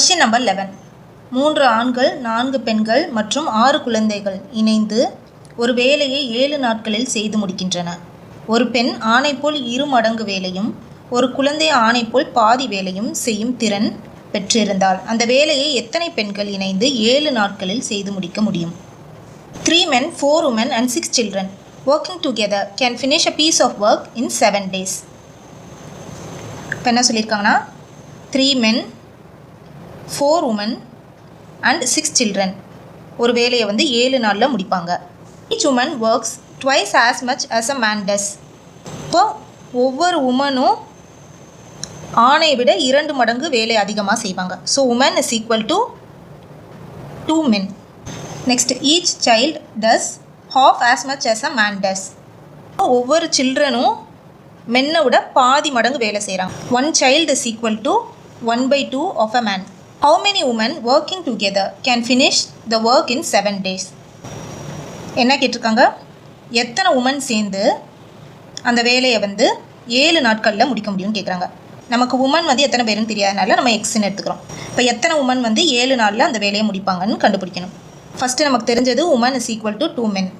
Question number eleven மூன்று ஆண்கள் நான்கு பெண்கள் மற்றும் ஆறு குழந்தைகள் இணைந்து ஒரு வேலையை ஏழு நாட்களில் செய்து முடிக்கின்றன. ஒரு பெண் ஆணை போல் இரு மடங்கு வேலையும் ஒரு குழந்தை ஆணை போல் பாதி வேலையும் செய்யும் திறன் பெற்றிருந்தால் அந்த வேலையை எத்தனை பெண்கள் இணைந்து ஏழு நாட்களில் செய்து முடிக்க முடியும்? Three men four women and six children working together can finish a piece of work in seven days இப்போ என்ன சொல்லியிருக்காங்கன்னா? Three men four women and six children ஒரு வேலையை வந்து ஏழு நாளில் முடிப்பாங்க. Each woman works twice as much as a man does இப்போ ஒவ்வொரு உமனும் ஆணை விட இரண்டு மடங்கு வேலை அதிகமாக செய்வாங்க. So woman is equal to two men next each child does half as much as a man does ஒவ்வொரு சில்ட்ரனும் மென்னை விட பாதி மடங்கு வேலை செய்கிறாங்க one child is equal to one by two of a man how many women working together can finish the work in seven days என்ன கேட்டிருக்காங்க? எத்தனை உமன் சேர்ந்து அந்த வேலையை வந்து ஏழு நாட்களில் முடிக்க முடியும்னு கேட்குறாங்க. நமக்கு உமன் வந்து எத்தனை பேருன்னு தெரியாதனால நம்ம எக்ஸ்ன்னு எடுத்துக்கிறோம். இப்போ எத்தனை உமன் வந்து ஏழு நாளில் அந்த வேலையை முடிப்பாங்கன்னு கண்டுபிடிக்கணும். ஃபஸ்ட்டு நமக்கு தெரிஞ்சது woman is equal to two men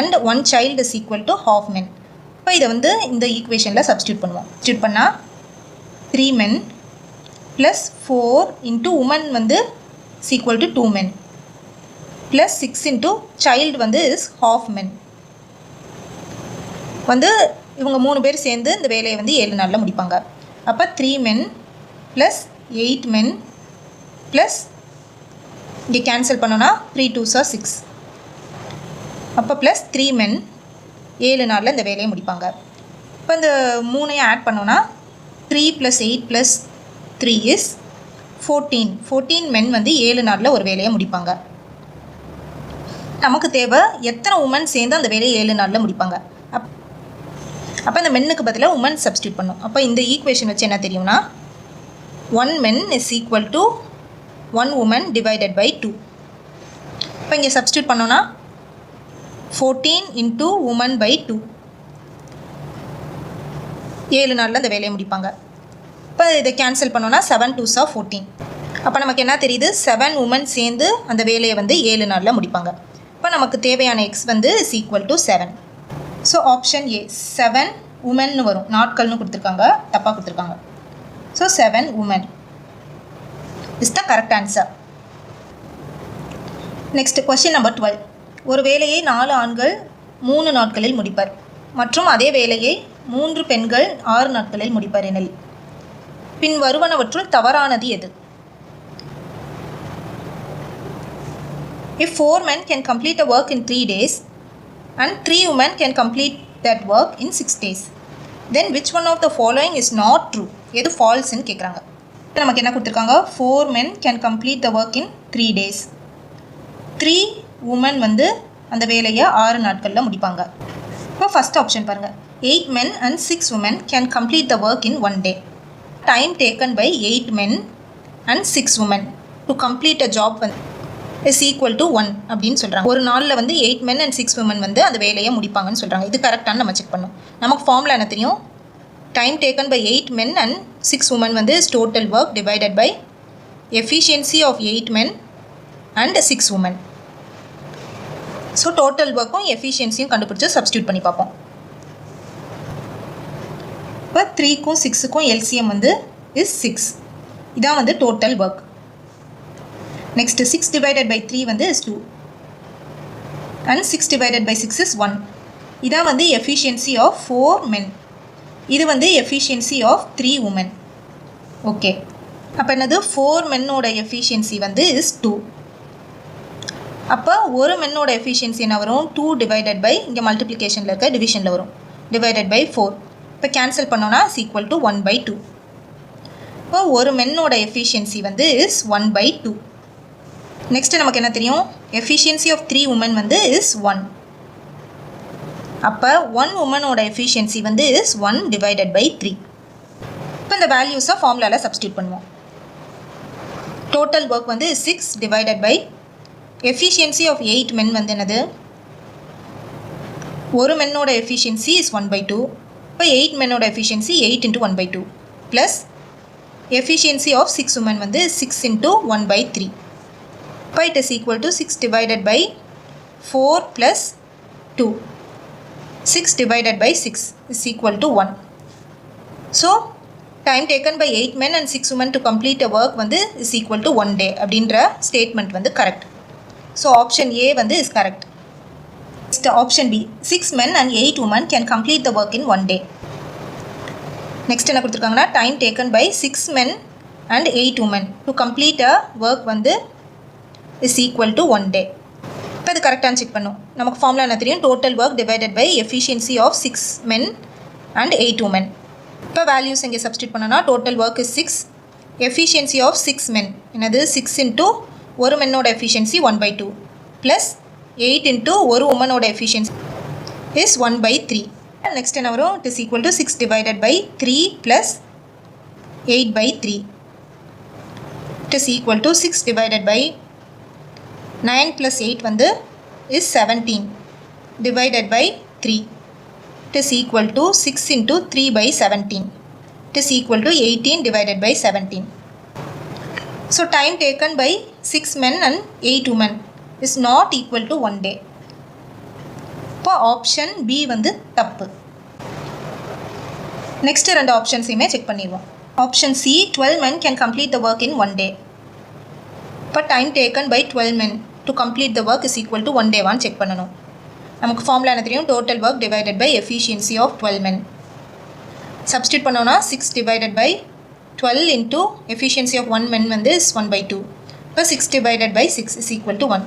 and one child is equal to half men இப்போ இதை வந்து இந்த ஈக்குவேஷனில் சப்ஸ்டியூட் பண்ணுவோம். சப்ஸ்டியூட் பண்ணால் three men plus four into women வந்து is equal to two men plus six into child வந்து is half men வந்து இவங்க மூணு பேர் சேர்ந்து இந்த வேலையை வந்து ஏழு நாளில் முடிப்பாங்க. அப்போ three men plus eight men plus இங்கே கேன்சல் பண்ணோன்னா த்ரீ டூ சார் சிக்ஸ் அப்போ ப்ளஸ் த்ரீ மென் ஏழு நாளில் இந்த வேலையை முடிப்பாங்க. இப்போ இந்த மூணையும் ஆட் பண்ணோன்னா three plus eight plus three is fourteen fourteen men வந்து ஏழு நாளில் ஒரு வேலையை முடிப்பாங்க. நமக்கு தேவை எத்தனை உமன் சேர்ந்து அந்த வேலையை ஏழு நாளில் முடிப்பாங்க. அப் அப்போ அந்த மென்னுக்கு பதிலாக உமன் சப்ஸ்டியூட் பண்ணும். அப்போ இந்த ஈக்குவேஷன் வச்சு என்ன தெரியும்னா one men is equal to one woman divided by two இப்போ இங்கே சப்ஸ்டியூட் பண்ணோன்னா fourteen into women by two ஏழு நாளில் அந்த வேலையை முடிப்பாங்க. இப்போ இதை கேன்சல் பண்ணோன்னா செவன் டூ சா ஃபோர்டீன் அப்போ நமக்கு என்ன தெரியுது? செவன் உமன் சேர்ந்து அந்த வேலையை வந்து ஏழு நாளில் முடிப்பாங்க. இப்போ நமக்கு தேவையான எக்ஸ் வந்து is equal to seven so option A seven women வரும். நாட்கள்னு கொடுத்துருக்காங்க. தப்பாக கொடுத்துருக்காங்க. So seven women is the correct answer next question number twelve ஒரு வேலையை நாலு ஆண்கள் மூணு நாட்களில் முடிப்பர். மற்றும் அதே வேலையை மூன்று பெண்கள் ஆறு நாட்களில் முடிப்பர் எனில். பின் வருவனவற்றுள் தவறானது எது? If four men can complete a work in three days and three women can complete that work in six days then which one of the following is not true எது ஃபால்ஸ்ன்னு கேட்குறாங்க நமக்கு என்ன கொடுத்துருக்காங்க? Four men can complete the work in three days three women வந்து அந்த வேலையை ஆறு நாட்களில் முடிப்பாங்க. இப்போ ஃபஸ்ட் ஆப்ஷன் பாருங்கள் eight men and six women can complete the work in one day time taken by eight men and six women to complete a job வந்து is equal to one அப்படின்னு சொல்கிறாங்க ஒரு நாளில் வந்து eight men and six women வந்து அந்த வேலையை முடிப்பாங்கன்னு சொல்கிறாங்க இது கரெக்டானு நம்ம செக் பண்ணோம். நமக்கு ஃபார்மில் என்ன தெரியும்? Time taken by eight men and six women வந்து is total work divided by efficiency of eight men and six women so total ஒர்க்கும் எஃபிஷியன்சியும் கண்டுபிடிச்சி சப்ஸ்டியூட் பண்ணி பார்ப்போம். அப்போ த்ரீக்கும் சிக்ஸுக்கும் எல்சிஎம் வந்து இஸ் சிக்ஸ் இதான் வந்து total work next six divided by three வந்து is two and six divided by six is one இதான் வந்து எஃபிஷியன்சி ஆஃப் ஃபோர் மென் இது வந்து efficiency of three women okay அப்போ என்னது? ஃபோர் மென்னோட எஃபிஷியன்சி வந்து இஸ் டூ அப்போ ஒரு மென்னோட எஃபிஷியன்சி என்ன வரும்? டூ டிவைடட் பை இங்கே மல்டிப்ளிகேஷனில் இருக்க டிவிஷனில் வரும். டிவைடட் பை ஃபோர் இப்போ கேன்சல் பண்ணோன்னா is equal to one by two இப்போ ஒரு மென்னோட எஃபிஷியன்சி வந்து is one by two next நமக்கு என்ன தெரியும்? எஃபிஷியன்சி ஆஃப் த்ரீ உமன் வந்து இஸ் ஒன் அப்போ ஒன் உமனோட எஃபிஷியன்சி வந்து is one divided by three இப்போ இந்த வேல்யூஸை ஃபார்முலாவில் சப்ஸ்டியூட் பண்ணுவோம். டோட்டல் ஒர்க் வந்து six divided by efficiency of eight men வந்து என்னது? ஒரு மென்னோட efficiency is one by two இப்போ eight மென்னோட efficiency eight into one by two plus efficiency of six women வந்து six into one by three இப்போ it is equal to six divided by four plus two six divided by six is equal to one so time taken by eight men and six women to complete a work வந்து is equal to one day அப்படின்ற statement வந்து correct so option A வந்து is correct next option B six men and eight women can complete the work in one day next என்ன கொடுத்துருக்காங்கன்னா time taken by six men and eight women to complete a work வந்து is equal to one day இப்போ அது கரெக்டாக check பண்ணும் நமக்கு formula என்ன தெரியும்? Total work divided by efficiency of six men and eight women இப்போ வேல்யூஸ் இங்கே சப்ஸ்டியூட் பண்ணோன்னா total work is six efficiency of six men என்னது? சிக்ஸ் இன்ட்டு ஒரு மென்னோட efficiency one by two plus eight into ஒரு உமனோட efficiency is one by three next என்ன வரும்? It is equal to six divided by three plus eight by three it is equal to six divided by nine plus eight வந்து is seventeen divided by three it is equal to six into three by seventeen it is equal to eighteen divided by seventeen so time taken by six men and eight women is not equal to one day இப்போ option B வந்து தப்பு. Next ரெண்டு ஆப்ஷன்ஸையுமே check பண்ணிடுவோம். Option C twelve men can complete the work in one day இப்போ time taken by twelve men to complete the work is equal to one டேவான்னு check பண்ணணும். நமக்கு formula என்ன தெரியும்? Total work divided by efficiency of twelve men substitute பண்ணோன்னா six divided by twelve into efficiency of one men வந்து is one by two இப்போ six divided by six is equal to one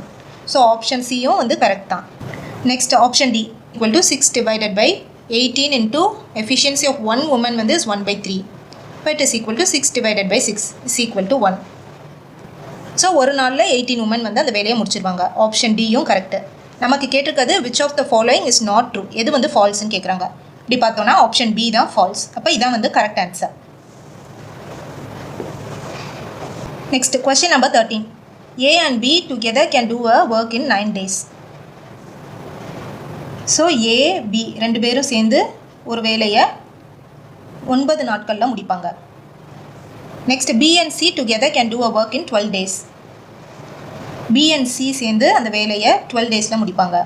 so option சியும் வந்து correct தான். Next option D equal to six divided by eighteen into efficiency of one women வந்து is one by three but is equal to six divided by six is equal to one so ஒரு நாளில் eighteen woman வந்து அந்த வேலையை முடிச்சிருவாங்க. Option டியும் correct நமக்கு கேட்டிருக்கிறது which of the following is not true எது வந்து ஃபால்ஸ்ன்னு கேட்குறாங்க இப்படி பார்த்தோன்னா ஆப்ஷன் பி தான் ஃபால்ஸ் அப்போ இதான் வந்து correct answer next question number thirteen A and B together can do a work in nine days so A B ரெண்டு பேரும் சேர்ந்து ஒரு வேலையை ஒன்பது நாட்களில் முடிப்பாங்க. Next B and C together can do a work in twelve days B and C சேர்ந்து அந்த வேலையை டுவெல் டேஸில் முடிப்பாங்க.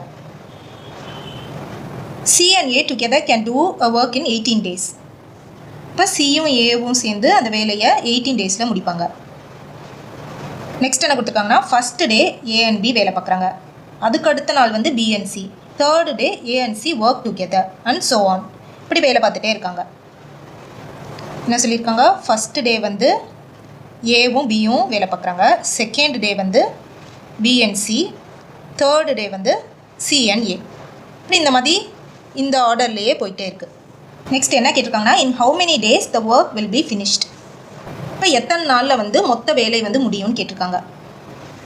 C and A together can do a work in eighteen days இப்போ சியும் ஏவும் சேர்ந்து அந்த வேலையை எயிட்டீன் டேஸில் முடிப்பாங்க. நெக்ஸ்ட் என்ன கொடுத்துருக்காங்கன்னா first day A and B வேலை பார்க்குறாங்க. அதுக்கு அடுத்த நாள் வந்து B and C third day A and C work together and so on இப்படி வேலை பார்த்துட்டே இருக்காங்க. என்ன சொல்லியிருக்காங்க? ஃபஸ்ட்டு டே வந்து ஏவும் பியும் வேலை பார்க்குறாங்க. செகண்ட் டே வந்து பிஎன்சி தேர்டு டே வந்து சிஎன்ஏ இப்படி இந்த மாதிரி இந்த ஆர்டர்லேயே போயிட்டே இருக்குது நெக்ஸ்ட் என்ன கேட்டிருக்காங்கன்னா in how many days the work will be finished இப்போ எத்தனை நாளில் வந்து மொத்த வேலை வந்து முடியும்னு கேட்டிருக்காங்க.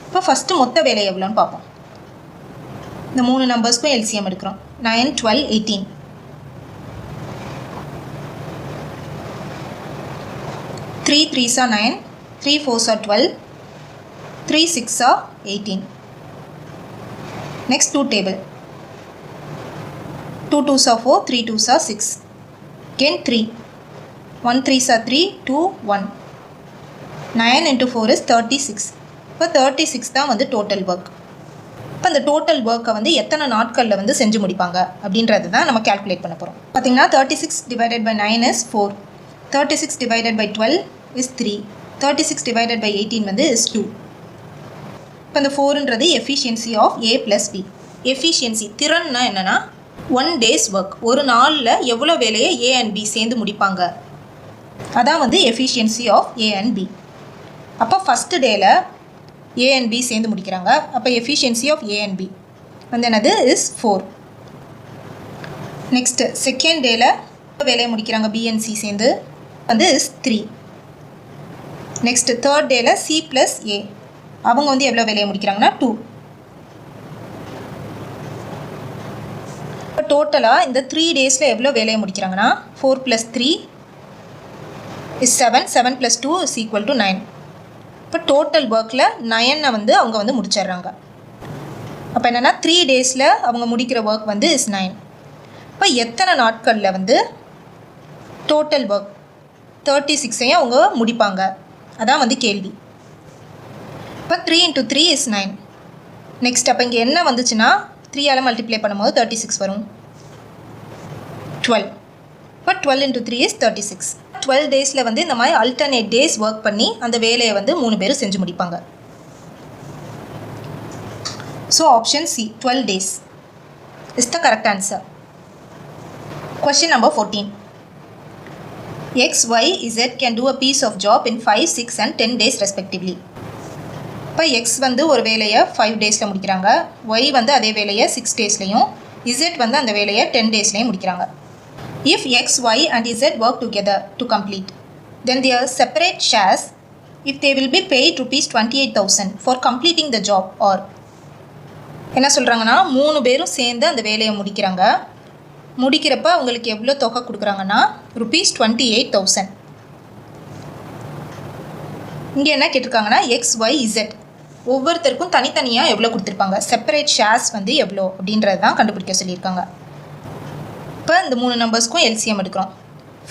இப்போ ஃபஸ்ட்டு மொத்த வேலை எவ்வளோன்னு பார்ப்போம். இந்த மூணு நம்பர்ஸ்க்கும் எல்சிஎம் எடுக்கிறோம். Nine twelve eighteen three threes are nine three fours are twelve three sixes are eighteen next two table two twos are four three twos are six then three one threes are three two one nine into four is thirty six இப்போ thirty six தான் வந்து total work இப்போ இந்த total ஒர்க்கை வந்து எத்தனை நாட்களில் வந்து செஞ்சு முடிப்பாங்க? அப்படின்றது தான் நம்ம கேல்குலேட் பண்ண போகிறோம் பார்த்தீங்கன்னா thirty six divided by nine is four thirty six divided by twelve is three thirty six divided by eighteen வந்து இஸ் டூ இப்போ இந்த ஃபோருன்றது efficiency of A plus B efficiency திறன்னா என்னென்னா ஒன் டேஸ் ஒர்க் ஒரு நாளில் எவ்வளோ வேலையை ஏ அண்ட் பி சேர்ந்து முடிப்பாங்க? அதான் வந்து efficiency of A and B அப்போ ஃபஸ்ட்டு டேயில் ஏ அண்ட் பி சேர்ந்து முடிக்கிறாங்க. அப்போ efficiency of A and B வந்து என்னது? இஸ் ஃபோர் நெக்ஸ்ட்டு செகண்ட் டேயில் வேலையை முடிக்கிறாங்க. பிஎன்சி சேர்ந்து. வந்து இஸ் த்ரீ நெக்ஸ்ட்டு தேர்ட் டேயில் சி ப்ளஸ் ஏ அவங்க வந்து எவ்வளோ வேலையை முடிக்கிறாங்கன்னா? டூ இப்போ டோட்டலாக இந்த த்ரீ டேஸில் எவ்வளோ வேலையை முடிக்கிறாங்கன்னா? Four plus three is seven seven plus two is equal to nine இப்போ டோட்டல் ஒர்க்கில் நயனை வந்து அவங்க வந்து முடிச்சிடுறாங்க. அப்போ என்னென்னா த்ரீ டேஸில் அவங்க முடிக்கிற ஒர்க் வந்து இஸ் நைன் இப்போ எத்தனை நாட்களில் வந்து டோட்டல் ஒர்க் தேர்ட்டி சிக்ஸையும் அவங்க முடிப்பாங்க? அதான் வந்து கேள்வி. இப்போ three into three is nine next அப்போ இங்கே என்ன வந்துச்சுன்னா த்ரீயால் மல்டிப்ளை பண்ணும்போது தேர்ட்டி சிக்ஸ் வரும். டுவெல் இப்போ twelve into three is thirty six twelve டேஸில் வந்து இந்த மாதிரி அல்டர்னேட் டேஸ் ஒர்க் பண்ணி அந்த வேலையை வந்து மூணு பேரும் செஞ்சு முடிப்பாங்க. So option C twelve days is the correct answer question number fourteen X Y Z can do a piece of job in five six and ten days respectively இப்போ X வந்து ஒரு வேலையை ஃபைவ் டேஸில் முடிக்கிறாங்க. ஒய் வந்து அதே வேலையை six டேஸ்லேயும் Z வந்து அந்த வேலையை டென் டேஸ்லேயும் முடிக்கிறாங்க. If X Y and z work together to complete then their separate shares if they will be paid rupees twenty eight thousand for completing the job are என்ன சொல்கிறாங்கன்னா மூணு பேரும் சேர்ந்து அந்த வேலையை முடிக்கிறாங்க. முடிக்கிறப்ப அவங்களுக்கு எவ்வளோ தொகை கொடுக்குறாங்கன்னா ருபீஸ் டுவெண்ட்டி எயிட் தௌசண்ட் இங்கே என்ன கேட்டிருக்காங்கன்னா எக்ஸ் ஒய் இசட் ஒவ்வொருத்தருக்கும் தனித்தனியாக எவ்வளோ கொடுத்துருப்பாங்க. செப்பரேட் ஷேர்ஸ் வந்து எவ்வளோ அப்படின்றது தான் கண்டுபிடிக்க சொல்லியிருக்காங்க. இப்போ இந்த மூணு நம்பர்ஸ்க்கும் எல்சிஎம் எடுக்கிறோம்.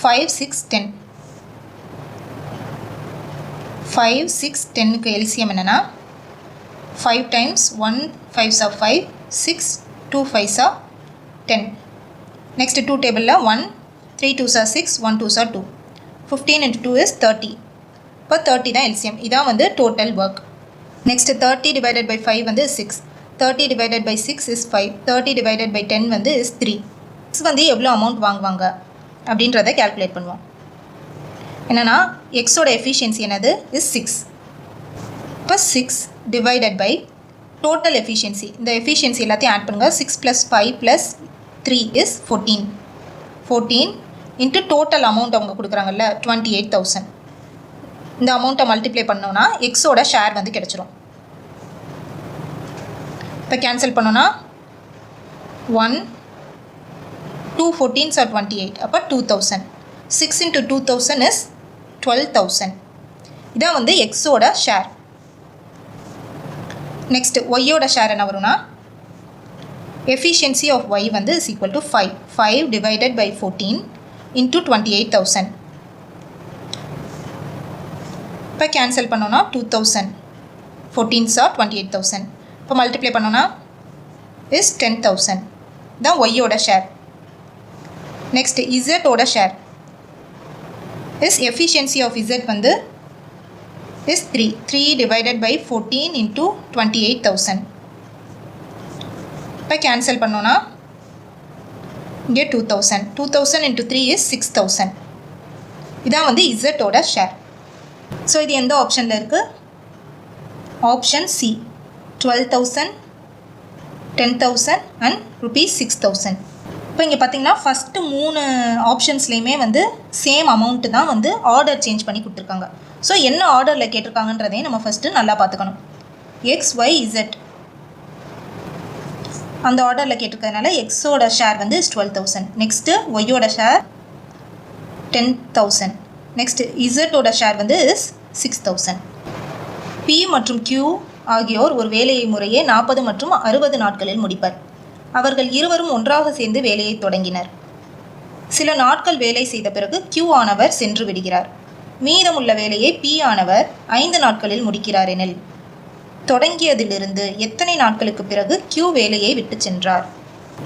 Five six ten five six டென்னுக்கு எல்சிஎம் என்னென்னா ஃபைவ் டைம்ஸ் ஒன் ஃபைவ் சா ஃபைவ் சிக்ஸ் டூ ஃபைவ் சா டென் நெக்ஸ்ட் டூ டேபிளில் ஒன் த்ரீ டூ சா சிக்ஸ் ஒன் டூ சா two fifteen into two is thirty இப்போ தேர்ட்டி தான் எல்சிஎம் இதான் வந்து total work next thirty divided by five வந்து six thirty divided by six is five thirty divided by ten வந்து is three X வந்து எவ்வளோ amount வாங்குவாங்க அப்படின்றத கேல்குலேட் பண்ணுவோம். என்னென்னா எக்ஸோட எஃபிஷியன்சி என்னது? இஸ் சிக்ஸ் இப்போ six divided by total efficiency இந்த எஃபிஷியன்சி எல்லாத்தையும் ஆட் பண்ணுங்கள் six plus five plus three is fourteen fourteen into total amount அவங்க கொடுக்குறாங்கல்ல டுவெண்ட்டி எயிட் தௌசண்ட் இந்த அமௌண்ட்டை மல்டிப்ளை பண்ணோன்னா எக்ஸோட ஷேர் வந்து கிடச்சிரும். இப்போ கேன்சல் பண்ணோன்னா one two fourteens are twenty eight அப்போ two thousand six into two thousand is twelve thousand இதான் வந்து எக்ஸோட ஷேர் நெக்ஸ்ட் ஒய்யோட ஷேர் என்ன வரும்னா எஃபிஷியன்சி ஆஃப் ஒய் வந்து is equal to five five divided by fourteen into twenty eight thousand இப்போ cancel பண்ணோன்னா two thousand fourteens are twenty eight thousand இப்போ மல்டிப்ளை பண்ணோன்னா இஸ் டென் தௌசண்ட் தான் ஒய்யோட share next இசட்டோட share is efficiency of Z வந்து is three three divided by fourteen into twenty eight thousand இப்போ cancel பண்ணோன்னா இங்கே two thousand two thousand into three is six thousand இதான் வந்து இசட்டோட ஷேர் ஸோ இது எந்த ஆப்ஷனில் இருக்குது option C twelve thousand ten thousand and rupees six thousand இப்போ இங்கே பார்த்தீங்கன்னா ஃபஸ்ட்டு மூணு ஆப்ஷன்ஸ்லேயுமே வந்து சேம் அமௌண்ட்டு தான் வந்து ஆர்டர் சேஞ்ச் பண்ணி கொடுத்துருக்காங்க. ஸோ என்ன ஆர்டரில் கேட்டிருக்காங்கன்றதையும் நம்ம ஃபஸ்ட்டு நல்லா பார்த்துக்கணும். எக்ஸ் ஒய் இசட் அந்த ஆர்டரில் கேட்டிருக்கிறதுனால எக்ஸோட ஷேர் வந்து டுவெல் தௌசண்ட் நெக்ஸ்ட்டு ஒய்யோட ஷேர் டென் தௌசண்ட் நெக்ஸ்ட் இசட்டோட ஷேர் வந்து இஸ் சிக்ஸ் தௌசண்ட் பி மற்றும் கியூ ஆகியோர் ஒரு வேலையை முறையே நாற்பது மற்றும் அறுபது நாட்களில் முடிப்பர். அவர்கள் இருவரும் ஒன்றாக சேர்ந்து வேலையை தொடங்கினர். சில நாட்கள் வேலை செய்த பிறகு கியூ ஆனவர் சென்று விடுகிறார். மீதமுள்ள வேலையை பி ஆனவர் ஐந்து நாட்களில் முடிக்கிறார் எனில் தொடங்கியதிலிருந்து எத்தனை நாட்களுக்கு பிறகு கியூ வேலையை விட்டு சென்றார்?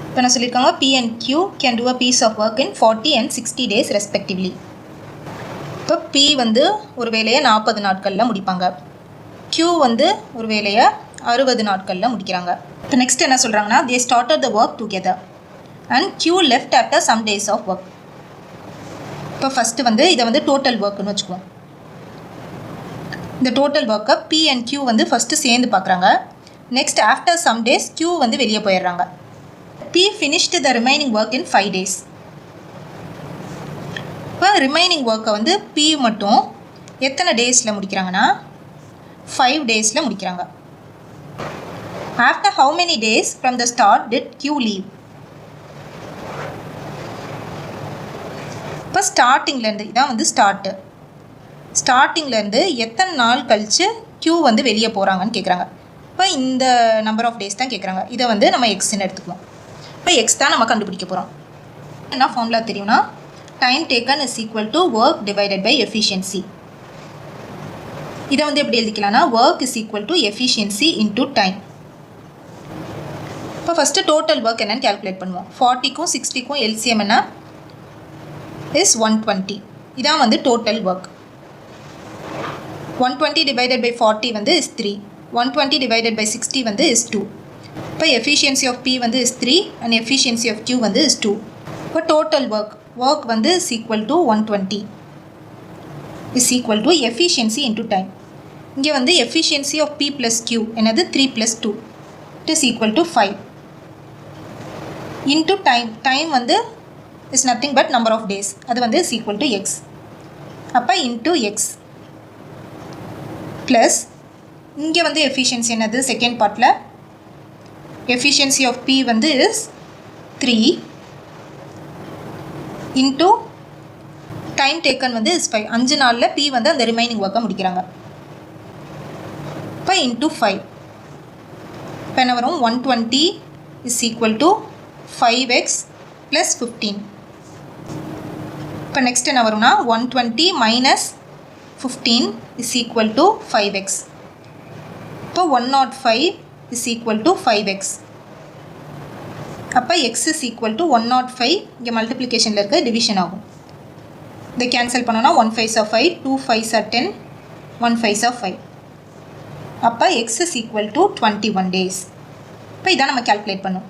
இப்போ நான் சொல்லியிருக்காங்க P and Q can do a piece of work in forty and sixty days respectively இப்போ பி வந்து ஒரு வேலையை நாற்பது நாட்களில் முடிப்பாங்க. கியூ வந்து ஒரு வேலையை அறுபது நாட்களில் முடிக்கிறாங்க. இப்போ நெக்ஸ்ட் என்ன சொல்கிறாங்கன்னா they started the work together and Q left after some days of work இப்போ ஃபஸ்ட்டு வந்து இதை வந்து டோட்டல் ஒர்க்குன்னு வச்சுக்குவோம். இந்த டோட்டல் ஒர்க்கை பி அண்ட் கியூ வந்து ஃபஸ்ட்டு சேர்ந்து பார்க்குறாங்க. Next after some days Q வந்து வெளியே போயிடுறாங்க. P finished the remaining work in five days இப்போ ரிமைனிங் ஒர்க்கை வந்து பி மட்டும் எத்தனை டேஸில் முடிக்கிறாங்கன்னா ஃபைவ் டேஸில் முடிக்கிறாங்க. After how many days from the start did Q leave இப்போ ஸ்டார்டிங்லேருந்து இதான் வந்து ஸ்டார்ட்டு ஸ்டார்டிங்லேருந்து எத்தனை நாள் கழித்து க்யூ வந்து வெளியே போகிறாங்கன்னு கேட்குறாங்க இப்போ இந்த நம்பர் ஆஃப் டேஸ் தான் கேட்குறாங்க இதை வந்து நம்ம எக்ஸ்ன்னு எடுத்துக்குவோம். இப்போ எக்ஸ் தான் நம்ம கண்டுபிடிக்க போகிறோம் என்ன ஃபார்முலா தெரியும்னா? Time taken is equal to work divided by efficiency இதை வந்து எப்படி எழுதிக்கலாம்னா? Work is equal to efficiency into time இப்போ ஃபஸ்ட்டு டோட்டல் ஒர்க் என்னென்னு கேல்குலேட் பண்ணுவோம். ஃபார்ட்டிக்கும் சிக்ஸ்டிக்கும் எல்சிஎம் என்ன இஸ் ஒன் டுவெண்ட்டி இதான் வந்து total work one twenty divided by forty வந்து is three one twenty divided by sixty வந்து இஸ் டூ இப்போ எஃபிஷியன்சி ஆஃப் பி வந்து is three and efficiency of Q வந்து இஸ் டூ இப்போ total work work வந்து is equal to one twenty is equal to efficiency into time இங்கே வந்து efficiency of P plus Q என்னது three plus two it is equal to five into time time வந்து is nothing but number of days அது வந்து is equal to X அப்போ into X plus இங்கே வந்து efficiency என்னது? செகண்ட் பார்ட்டில் efficiency of P வந்து is three into time taken வந்து இஸ் ஃபைவ் அஞ்சு நாளில் பி வந்து அந்த ரிமைனிங் ஒர்க்கை முடிக்கிறாங்க. இப்போ இன்டூ ஃபைவ் இப்போ என்ன வரும்? One twenty is equal to five x plus fifteen இப்போ நெக்ஸ்ட் என்ன வரும்னா one twenty minus fifteen is equal to five x இப்போ one not five is equal to five x அப்போ x is equal to one not five இங்கே மல்டிப்ளிகேஷனில் இருக்க division ஆகும். இதை கேன்சல் பண்ணோன்னா one five of five two five or ten one five of five அப்போ x is equal to twenty one days இப்போ இதான் நம்ம கேல்குலேட் பண்ணோம்.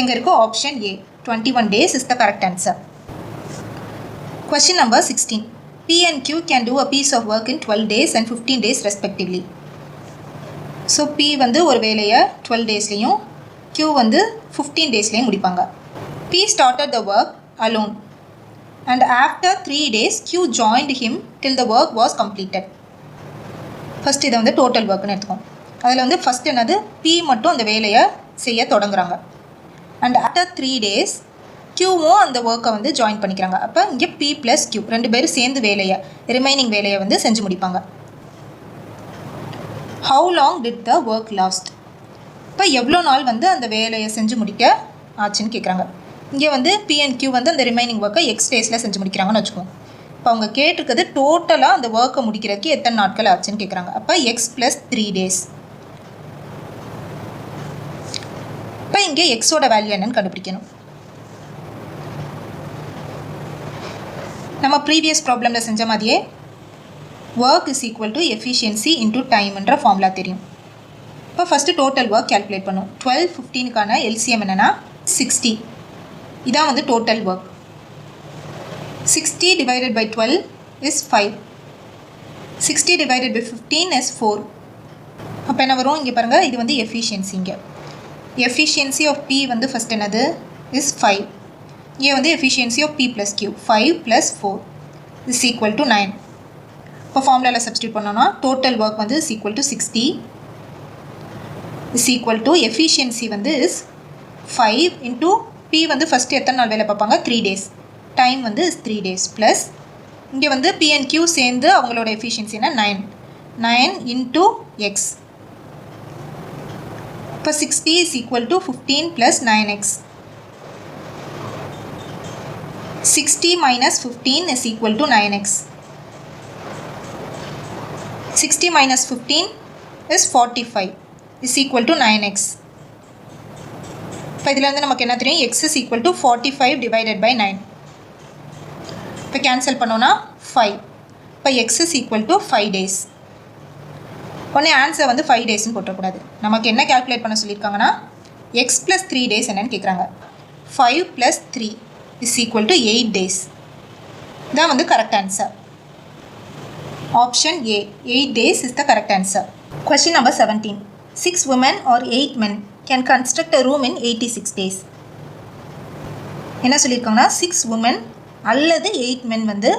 எங்கே இருக்கோ option A twenty one days is the correct answer Question number 16. P and Q can do a piece of work in 12 days and 15 days respectively. So P வந்து ஒரு வேலையை twelve டேஸ்லேயும் Q வந்து ஃபிஃப்டீன் டேஸ்லேயும் முடிப்பாங்க. P started the work alone. And after three days Q joined him till the work was completed. First இதை வந்து total ஒர்க்னு எடுத்துக்கோம் அதில் வந்து ஃபஸ்ட் என்னது? P மட்டும் அந்த வேலையை செய்ய தொடங்குறாங்க. அண்ட் ஆஃப்டர் த்ரீ டேஸ் க்யூவும் அந்த ஒர்க்கை வந்து ஜாயின் பண்ணிக்கிறாங்க. அப்போ இங்கே பி ப்ளஸ் க்யூ ரெண்டு பேரும் சேர்ந்து வேலையை ரிமைனிங் வேலையை வந்து செஞ்சு முடிப்பாங்க. How long did the work last இப்போ எவ்வளோ நாள் வந்து அந்த வேலையை செஞ்சு முடிக்க ஆச்சுன்னு கேட்குறாங்க இங்கே வந்து பி அண்ட் கியூ வந்து அந்த ரிமைனிங் ஒர்க்கை எக்ஸ் டேஸில் செஞ்சு முடிக்கிறாங்கன்னு வச்சுக்கோங்க. இப்போ அவங்க கேட்டிருக்கிறது டோட்டலாக அந்த ஒர்க்கை முடிக்கிறதுக்கு எத்தனை நாட்கள் ஆச்சுன்னு கேட்குறாங்க அப்போ எக்ஸ் ப்ளஸ் த்ரீ டேஸ் அப்போ இங்கே எக்ஸோட வேல்யூ என்னன்னு கண்டுபிடிக்கணும். நம்ம ப்ரீவியஸ் ப்ராப்ளமில் செஞ்ச மாதிரியே work is equal to efficiency into டைம்ன்ற formula தெரியும். இப்போ ஃபஸ்ட்டு டோட்டல் ஒர்க் கேல்குலேட் பண்ணும். டுவெல் ஃபிஃப்டீனுக்கான எல்சிஎம் என்னென்னா சிக்ஸ்டி இதான் வந்து total work sixty divided by twelve is five sixty divided by fifteen is four அப்போ என்ன வரும்? இங்கே பாருங்கள் இது வந்து எஃபிஷியன்சி இங்கே. எஃபிஷியன்சி ஆஃப் பி வந்து ஃபஸ்ட் என்னது? இஸ் ஃபைவ் இங்கே வந்து efficiency of P plus Q five plus four is equal to nine இப்போ ஃபார்முலாவில் சப்ஸ்டியூட் பண்ணோன்னா டோட்டல் ஒர்க் வந்து is equal to sixty is equal to efficiency வந்து இஸ் ஃபைவ் இன்ட்டு பி வந்து ஃபஸ்ட்டு எத்தனை நாள் வேலை பார்ப்பாங்க? த்ரீ டேஸ் டைம் வந்து இஸ் த்ரீ டேஸ் ப்ளஸ் இங்கே வந்து பி அண்ட் கியூ சேர்ந்து அவங்களோட எஃபிஷியன்சினா நைன் நைன் இன்ட்டு எக்ஸ் இப்போ sixty is equal to fifteen plus nine x sixty minus fifteen is equal to nine x sixty minus fifteen is forty five is equal to nine x இப்போ இதில் வந்து நமக்கு என்ன தெரியும் x is equal to forty five divided by nine இப்போ cancel பண்ணோன்னா five இப்போ x is equal to five days உடனே ஆன்சர் வந்து ஃபைவ் டேஸ்னு போட்டக்கூடாது. நமக்கு என்ன கேல்குலேட் பண்ண சொல்லியிருக்காங்கன்னா எக்ஸ் ப்ளஸ் த்ரீ டேஸ் என்னன்னு கேட்குறாங்க five plus three is equal to eight days தான் வந்து correct answer option A eight days is the correct answer question number seventeen six women or eight men can construct a room in eighty six days என்ன சொல்லியிருக்காங்கன்னா six women அல்லது eight men வந்து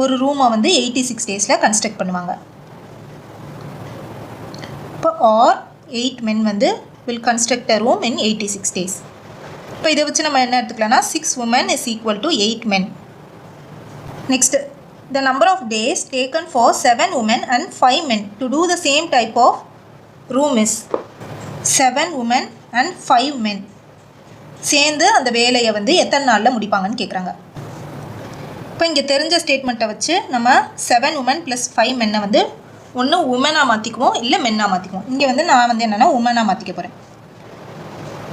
ஒரு ரூமை வந்து eighty six டேஸில் construct பண்ணுவாங்க. அப்போ ஆர் எயிட் மென் வந்து will construct a room in eighty six days இப்போ இதை வச்சு நம்ம என்ன எடுத்துக்கலாம்னா six women is equal to eight men next the number of days taken for seven women and five men to do the same type of room is seven women and five men சேர்ந்து அந்த வேலையை வந்து எத்தனை நாளில் முடிப்பாங்கன்னு கேட்குறாங்க இப்போ இங்கே தெரிஞ்ச ஸ்டேட்மெண்ட்டை வச்சு நம்ம செவன் உமன் ப்ளஸ் ஃபைவ் மென்னை வந்து ஒன்று உமனாக மாற்றிக்குவோம் இல்லை மென்னாக மாற்றிக்குவோம் இங்கே வந்து நான் வந்து என்னென்னா உமனாக மாற்றிக்க போகிறேன்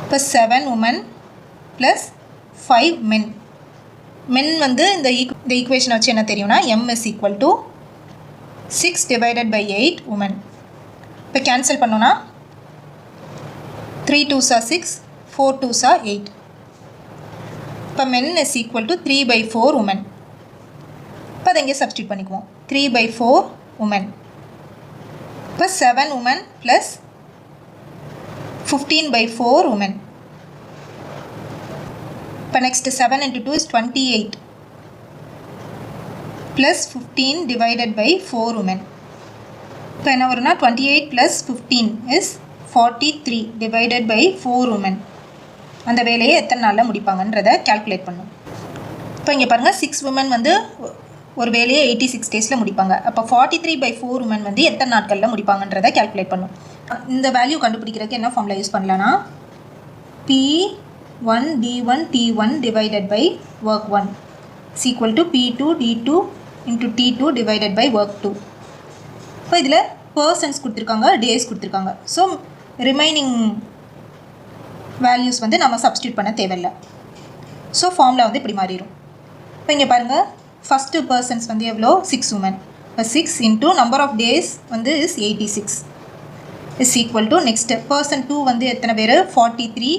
இப்போ seven women plus five men men வந்து இந்த ஈக் இந்த ஈக்குவேஷனை வச்சு என்ன தெரியும்னா M is equal to six divided by eight women இப்போ கேன்சல் பண்ணோன்னா த்ரீ டூ சா சிக்ஸ் ஃபோர் டூ சா எயிட் இப்போ men is equal to three by four women இப்போ அதை இங்கே சப்ஸ்டியூட் பண்ணிக்குவோம். த்ரீ பை ஃபோர் உமன் அப்போ seven women plus fifteen by four women இப்போ next seven into two is twenty eight plus fifteen divided by four women இப்போ என்ன வரும்னா twenty eight plus fifteen is forty three divided by four women அந்த வேலையை எத்தனை நாளில் முடிப்பாங்கன்றதை calculate பண்ணும். இப்போ இங்கே பாருங்கள் சிக்ஸ் உமன் வந்து ஒரு வேலையை எயிட்டி சிக்ஸ் டேஸில் முடிப்பாங்க. அப்போ forty three by four women வந்து எத்தனை நாட்களில் முடிப்பாங்கன்றதை கால்குலேட் பண்ணும். இந்த வேல்யூ கண்டுபிடிக்கிறதுக்கு என்ன ஃபார்மில் யூஸ் பண்ணலான்னா P one D one T one divided by work one is equal to P two D two into T two divided by work two இப்போ இதில் பர்சன்ஸ் கொடுத்துருக்காங்க டேஸ் கொடுத்துருக்காங்க. ஸோ ரிமைனிங் வேல்யூஸ் வந்து நம்ம சப்ஸ்டியூட் பண்ண தேவையில்லை. So ஃபார்மில் வந்து இப்படி மாறிடும் இப்போ இங்கே பாருங்கள் ஃபஸ்ட்டு பர்சன்ஸ் வந்து எவ்வளோ? சிக்ஸ் உமன் இப்போ six into number of days வந்து is eighty six is equal to next person two வந்து எத்தனை பேர்? Forty three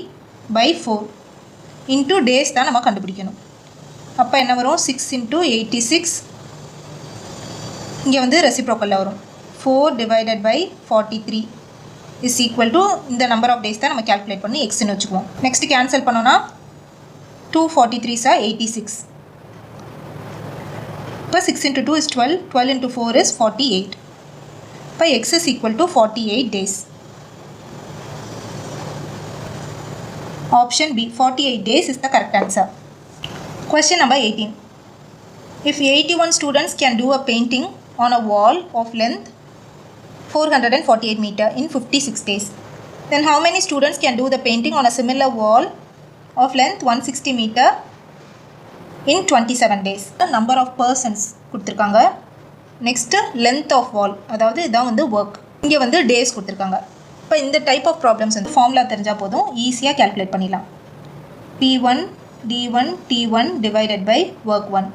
by four into days தான் நம்ம கண்டுபிடிக்கணும். அப்போ என்ன வரும்? சிக்ஸ் இன்ட்டு எயிட்டி சிக்ஸ் இங்கே வந்து ரெசிப்ரோக்கலில் வரும். Four divided by forty three is equal to இந்த நம்பர் ஆஃப் டேஸ் தான் நம்ம கேல்குலேட் பண்ணி எக்ஸ்னு வச்சுக்குவோம். நெக்ஸ்ட் கேன்சல் பண்ணோன்னா two forty three sir eighty six 6 into 2 is 12, 12 into 4 is 48. By x is equal to 48 days. Option B 48 days is the correct answer. Question number 18. If 81 students can do a painting on a wall of length 448 meter in 56 days, then how many students can do the painting on a similar wall of length 160 meter in twenty seven days number of persons கொடுத்துருக்காங்க. Next length of wall அதாவது இதான் வந்து work இங்கே வந்து days கொடுத்துருக்காங்க. இப்போ இந்த type of problems வந்து ஃபார்முலா தெரிஞ்சால் போதும். ஈஸியாக கேல்குலேட் பண்ணிடலாம். P one D one T one divided by work one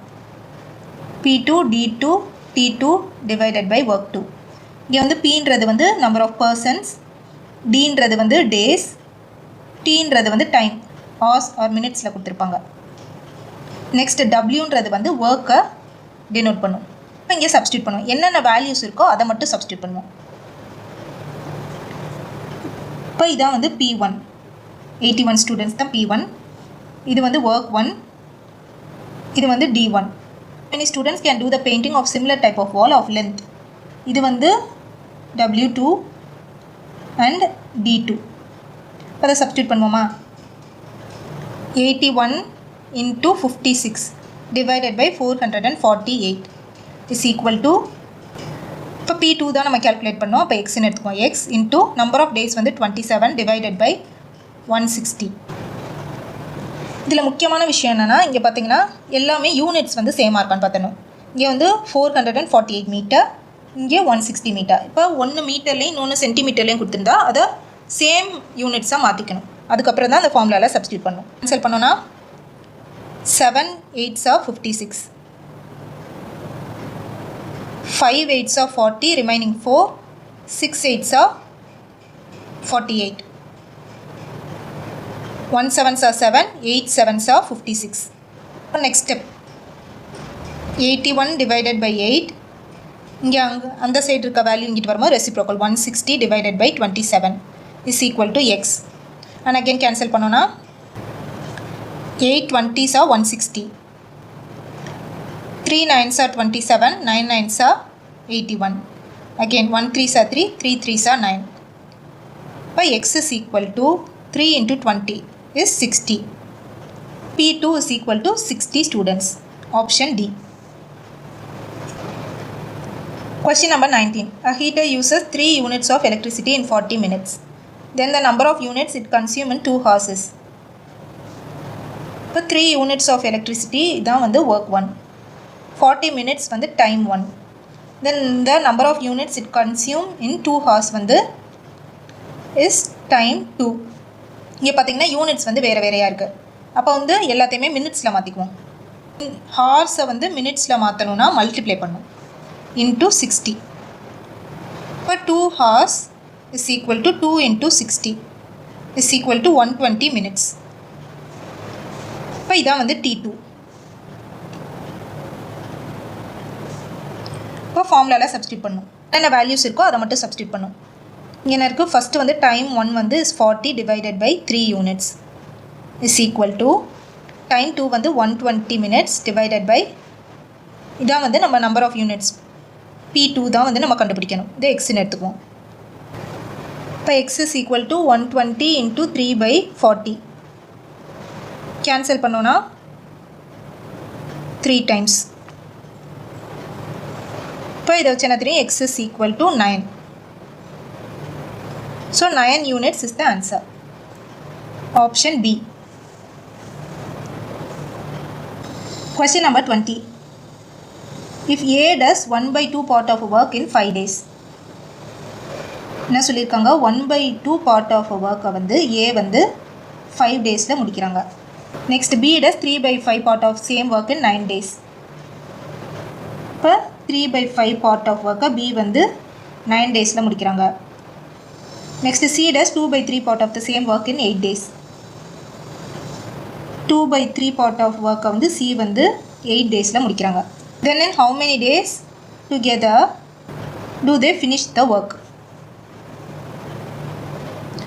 P two D two T two divided by work two இங்கே வந்து பின்றது வந்து நம்பர் ஆஃப் பர்சன்ஸ் டீன்றது வந்து டேஸ் டீன்றது வந்து டைம் ஹார்ஸ் ஆர் மினிட்ஸில் கொடுத்துருப்பாங்க. நெக்ஸ்ட் டபிள்யூன்றது வந்து ஒர்க்கை டினோட் பண்ணும். இப்போ இங்கே சப்ஸ்டியூட் பண்ணுவோம் என்னென்ன வேல்யூஸ் இருக்கோ அதை மட்டும் சப்ஸ்டியூட் பண்ணுவோம். இப்போ இதான் வந்து P one eighty one students தான் பி ஒன் இது வந்து ஒர்க் ஒன் இது வந்து D one many students can do the painting of similar type of wall of length இது வந்து W two and D two அதை சப்ஸ்டியூட் பண்ணுவோமா? Eighty one into fifty six divided by four hundred and forty eight equal இப்போ P two தான் நம்ம calculate பண்ணோம். அப்போ எக்ஸ்ன்னு எடுத்துக்கோம் x into number of days வந்து twenty seven divided by one sixty இதில் முக்கியமான விஷயம் என்னென்னா இங்கே பார்த்தீங்கன்னா எல்லாமே யூனிட்ஸ் வந்து சேமாக இருக்கான்னு பார்த்தணும் இங்கே வந்து four hundred and forty eight meter இங்கே ஒன் சிக்ஸ்டி மீட்டர் இப்போ ஒன்று மீட்டர்லேயும் இன்னொன்று சென்டிமீட்டர்லேயும் கொடுத்துருந்தா அதை சேம் யூனிட்ஸாக மாற்றிக்கணும் அதுக்கப்புறம் தான் அந்த ஃபார்முலாவில் சப்ஸ்டியூட் பண்ணணும். கேன்சல் பண்ணோன்னா seven eights of fifty six five eights of forty remaining four six eights of forty eight one sevens of seven eight sevens of fifty six next step eighty one divided by eight இங்கே அங்கே அந்த side இருக்க value இங்கிட்டு வரும்போது reciprocal one sixty divided by twenty seven is equal to x and again cancel பண்ணோன்னா 8 20s are 160. 3 9s are 27, 9 9s are 81. Again 1 3s are 3, 3 3s are 9. By x is equal to 3 into 20 is 60. P2 is equal to 60 students. Option D. Question number 19. A heater uses 3 units of electricity in 40 minutes. Then the number of units it consumes in 2 hours is இப்போ three units of electricity இதான் வந்து work one forty minutes வந்து time one then the number of units it consume in two hours வந்து is time two இங்கே பார்த்தீங்கன்னா units வந்து வேறு வேறையாக இருக்குது அப்போ வந்து எல்லாத்தையுமே மினிட்ஸில் மாற்றிக்குவோம் ஹார்ஸை வந்து மினிட்ஸில் மாற்றணும்னா மல்டிப்ளை பண்ணும். இன்ட்டு சிக்ஸ்டி இப்போ two hours is equal to two into sixty is equal to one twenty minutes இப்போ இதான் வந்து டி டூ இப்போ ஃபார்முலாவில் சப்ஸ்டியூட் பண்ணும். என்னென்ன வேல்யூஸ் இருக்கோ அதை மட்டும் சப்ஸ்டியூட் பண்ணும். இங்கே என்ன இருக்குது ஃபஸ்ட்டு வந்து டைம் ஒன் வந்து is forty divided by three units is equal to time two வந்து one twenty minutes divided by இதான் வந்து நம்ம number of units P two தான் வந்து நம்ம கண்டுபிடிக்கணும். இது எக்ஸ்ன்னு எடுத்துக்குவோம். இப்போ x is equal to one twenty into three by forty cancel பண்ணோன்னா த்ரீ டைம்ஸ் இப்போ இதை வச்சு என்ன தெரியும்? X is equal to nine so nine units is the answer option B Question number 20. If A does 1 by 2 part of a work in 5 days. என்ன சொல்லியிருக்காங்க? One by two part of ஒர்க்கை வந்து A வந்து five டேஸில் முடிக்கிறாங்க. Next B does three by five part of same work in nine days இப்போ three by five part of ஒர்க்கை B வந்து நைன் டேஸில் முடிக்கிறாங்க. Next C does two by three part of the same work in eight days two by three part of ஒர்க்கை வந்து C வந்து eight டேஸில் முடிக்கிறாங்க. Then in how many days together do they finish the work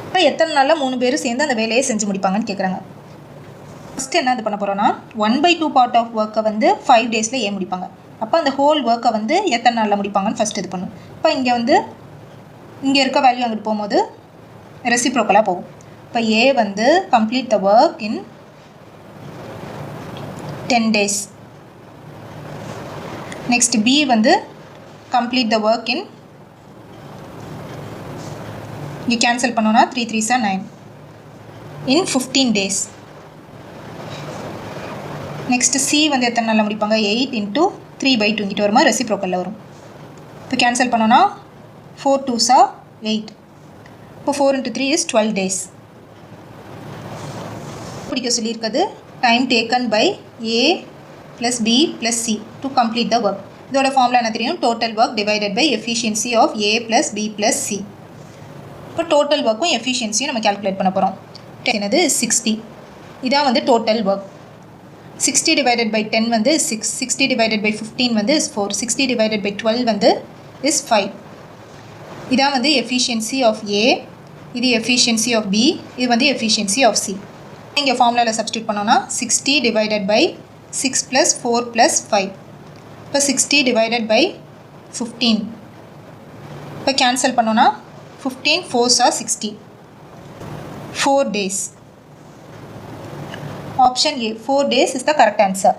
இப்போ எத்தனை நாளில் மூணு பேரும் சேர்ந்து அந்த வேலையை செஞ்சு முடிப்பாங்கன்னு கேட்குறாங்க ஃபஸ்ட்டு என்ன இது பண்ண போகிறோன்னா one by two part of ஒர்க்கை வந்து ஃபைவ் டேஸில் ஏன் முடிப்பாங்க? அப்போ அந்த ஹோல் ஒர்க்கை வந்து எத்தனை நாளில் முடிப்பாங்கன்னு ஃபஸ்ட் இது பண்ணும். இப்போ இங்கே வந்து இங்கே இருக்க வேல்யூ அங்கிட்டு போகும்போது ரெசிப்ரோக்கலாக போகும். இப்போ ஏ வந்து complete the work in ten days next B வந்து கம்ப்ளீட் த ஒர்க் இன் இங்கே கேன்சல் பண்ணோன்னா three three sir nine in fifteen days next C வந்து எத்தனை நாளில் முடிப்பாங்க? எயிட் இன்ட்டு த்ரீ பை டூங்கிட்டு வருமா? ரெசிப்ரோக்கலில் வரும். இப்போ கேன்சல் பண்ணோன்னா ஃபோர் டூ சா எயிட் இப்போ four into three is twelve days பிடிக்க சொல்லியிருக்கிறது time taken by A plus B plus C to complete the work இதோட ஃபார்முலா என்ன தெரியும்? Total work divided by efficiency of A plus B plus C இப்போ total ஒர்க்கும் எஃபிஷியன்சியும் நம்ம calculate பண்ண போகிறோம் என்னது? சிக்ஸ்டி இதான் வந்து total work sixty divided by ten வந்து six sixty divided by fifteen வந்து is four sixty divided by twelve வந்து இஸ் ஃபைவ் இதான் வந்து எஃபிஷியன்சி ஆஃப் ஏ இது எஃபிஷியன்சி ஆஃப் பி இது வந்து எஃபிஷியன்சி ஆஃப் சி இங்கே ஃபார்முலாவில் சப்ஸ்டியூட் பண்ணோன்னா sixty divided by six plus four plus five இப்போ சிக்ஸ்டி டிவைடட் பை ஃபிஃப்டீன் இப்போ கேன்சல் பண்ணோன்னா fifteen ஃபோர்ஸா sixty four days option A four days is the correct answer